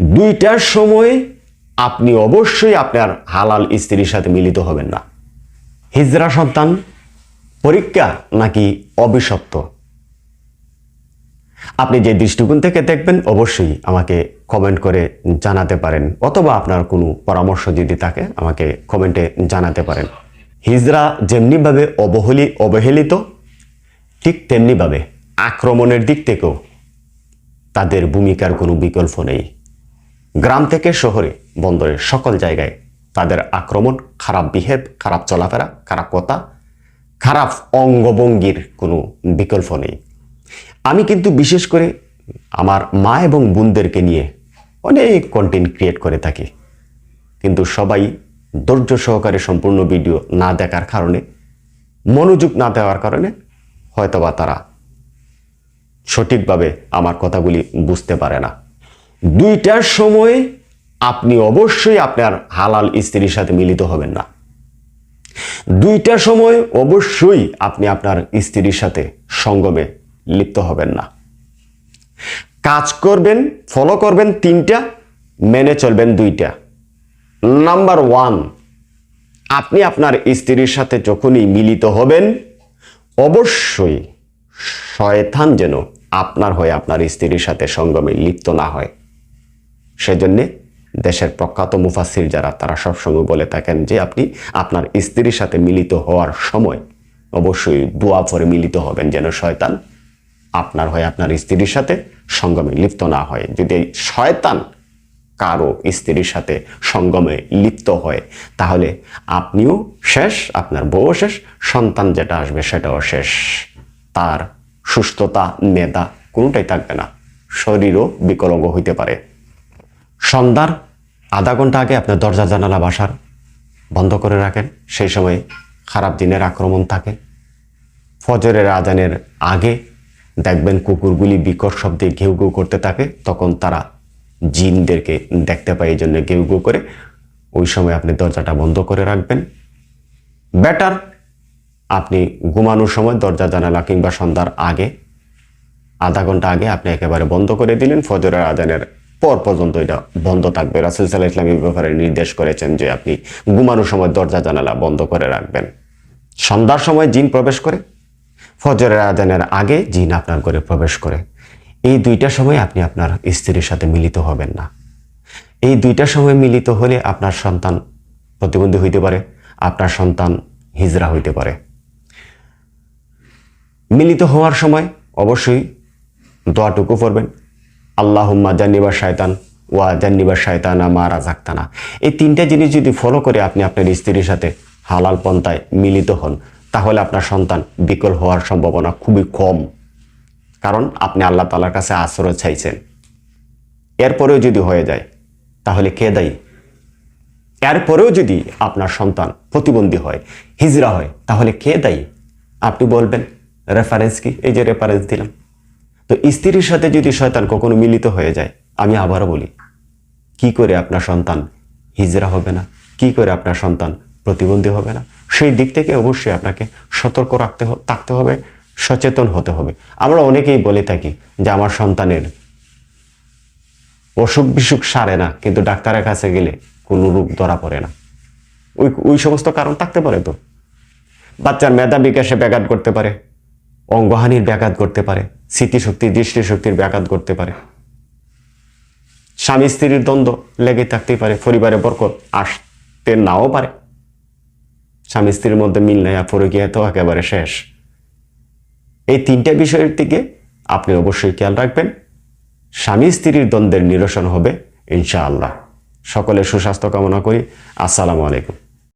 দুইটার সময় আপনি অবশ্যই আপনার হালাল স্ত্রীর সাথে মিলিত হবেন না। হিজরা সন্তান, পরীক্ষা নাকি অভিশপ্ত? আপনি যে দৃষ্টিকোণ থেকে দেখবেন, অবশ্যই আমাকে কমেন্ট করে জানাতে পারেন, অথবা আপনার কোনো পরামর্শ যদি থাকে, আমাকে কমেন্টে জানাতে পারেন। হিজরা যেমনিভাবে অবহেলি, অবহেলিত, ঠিক তেমনিভাবে আক্রমণের দিক থেকেও তাদের ভূমিকার কোনো বিকল্প নেই। গ্রাম থেকে শহরে বন্দরে সকল জায়গায় তাদের আক্রমণ, খারাপ বিহেভ, খারাপ চলাফেরা, খারাপ কথা, খারাপ অঙ্গভঙ্গির কোনো বিকল্প নেই। আমি কিন্তু বিশেষ করে আমার মা এবং বোনদেরকে নিয়ে অনেক কন্টেন্ট ক্রিয়েট করে থাকি। কিন্তু সবাই ধৈর্য সহকারে সম্পূর্ণ ভিডিও না দেখার কারণে, মনোযোগ না দেওয়ার কারণে হয়তোবা তারা সঠিকভাবে আমার কথাগুলি বুঝতে পারে না। দুইটার সময় আপনি অবশ্যই আপনার হালাল স্ত্রীর সাথে মিলিত হবেন না। দুইটার সময় অবশ্যই আপনি আপনার স্ত্রীর সাথে সঙ্গমে লিপ্ত হবেন না। কাজ করবেন ফলো করবেন তিনটা, মেনে চলবেন দুইটা। নাম্বার ওয়ান আপনি আপনার স্ত্রীর সাথে যখনই মিলিত হবেন, অবশ্যই শয়তান যেন আপনার হয়ে আপনার স্ত্রীর সাথে সঙ্গমে লিপ্ত না হয়। সেজন্যে দেশের প্রখ্যাত মুফাসির যারা, তারা সবসময় বলে থাকেন যে আপনি আপনার স্ত্রীর সাথে মিলিত হওয়ার সময় অবশ্যই দোয়া পরে মিলিত হবেন যেন শয়তান আপনার হয়ে আপনার স্ত্রীর সাথে সঙ্গমে লিপ্ত না হয়। যদি শয়তান কারও স্ত্রীর সাথে সঙ্গমে লিপ্ত হয়, তাহলে আপনিও শেষ, আপনার বউ শেষ, সন্তান যেটা আসবে সেটাও শেষ। তার সুস্থতা মেধা কোনোটাই থাকবে না। শরীরও বিকলঙ্গ হইতে পারে। সন্ধ্যার আধা ঘণ্টা আগে আপনার দরজা জানালা বাসার বন্ধ করে রাখেন। সেই সময় খারাপ দিনের আক্রমণ থাকে। ফজরের আজানের আগে দেখবেন কুকুরগুলি বিকট শব্দে ঘেউ ঘেউ করতে থাকে। তখন তারা জিনদেরকে দেখতে পায় এই জন্য ঘেউ ঘেউ করে। ওই সময় আপনি দরজাটা বন্ধ করে রাখবেন। বেটার, আপনি ঘুমানোর সময় দরজা জানালা কিংবা সন্ধ্যার আগে আধা ঘণ্টা আগে আপনি একেবারে বন্ধ করে দিলেন। ফজরের আজানের পর পর্যন্ত এটা বন্ধ থাকবে। রাসুল সাল্লাহ ইসলাম ব্যাপারে নির্দেশ করেছেন যে আপনি ঘুমানোর সময় দরজা জানালা বন্ধ করে রাখবেন। সন্ধ্যার সময় জিন প্রবেশ করে, ফজরের আজানের আগে জিন আপনার ঘরে প্রবেশ করে। এই দুইটা সময় আপনি আপনার স্ত্রীর সাথে মিলিত হবেন না। এই দুইটা সময় মিলিত হলে আপনার সন্তান প্রতিবন্ধী হইতে পারে, আপনার সন্তান হিজরা হইতে পারে। মিলিত হওয়ার সময় অবশ্যই দোয়াটুকু পড়বেন আল্লাহুম্মা জান্নিবা শায়তান ওয়া জান্নিবা শায়তানা মা রাজাক্তানা এই তিনটা জিনিস যদি ফলো করে আপনি আপনার স্ত্রীর সাথে হালাল পন্থায় মিলিত হন, তাহলে আপনার সন্তান বিকল হওয়ার সম্ভাবনা খুবই কম। কারণ আপনি আল্লাহ তালার কাছে আশ্রয় চাইছেন। এরপরেও যদি হয়ে যায়, তাহলে কে দায়ী? এরপরেও যদি আপনার সন্তান প্রতিবন্ধী হয়, হিজরা হয়, তাহলে কে দায়ী? আপনি বলবেন রেফারেন্স কি? এই যে রেফারেন্স দিলাম। তো স্ত্রীর সাথে যদি শয়তান কখনো মিলিত হয়ে যায়, আমি আবারও বলি, কি করে আপনার সন্তান হিজরা হবে না? কি করে আপনার সন্তান প্রতিবন্ধী হবে না? সেই দিক থেকে অবশ্যই আপনাকে সতর্ক রাখতে থাকতে হবে, সচেতন হতে হবে। আমরা অনেকেই বলে থাকি যে আমার সন্তানের অসুখ বিসুখ সারে না, কিন্তু ডাক্তারের কাছে গেলে কোনো রোগ ধরা পড়ে না। ওই ওই সমস্ত কারণ থাকতে পারে তো। বাচ্চার মেধা বিকাশে ব্যাঘাত করতে পারে, অঙ্গহানির ব্যাঘাত করতে পারে। স্মৃতিশক্তি, দৃষ্টিশক্তির ব্যাঘাত করতে পারে। স্বামী স্ত্রীর দ্বন্দ্ব লেগে থাকতেই পারে, পরিবারে বরকত আসতে নাও পারে। স্বামী স্ত্রীর মধ্যে মিল পরে গিয়ে তো একেবারে শেষ। এই তিনটা বিষয়ের দিকে আপনি অবশ্যই খেয়াল রাখবেন। স্বামী স্ত্রীর দ্বন্দ্বের নিরসন হবে, ইনশাআল্লাহ। সকলের সুস্বাস্থ্য কামনা করি। আসসালামু আলাইকুম।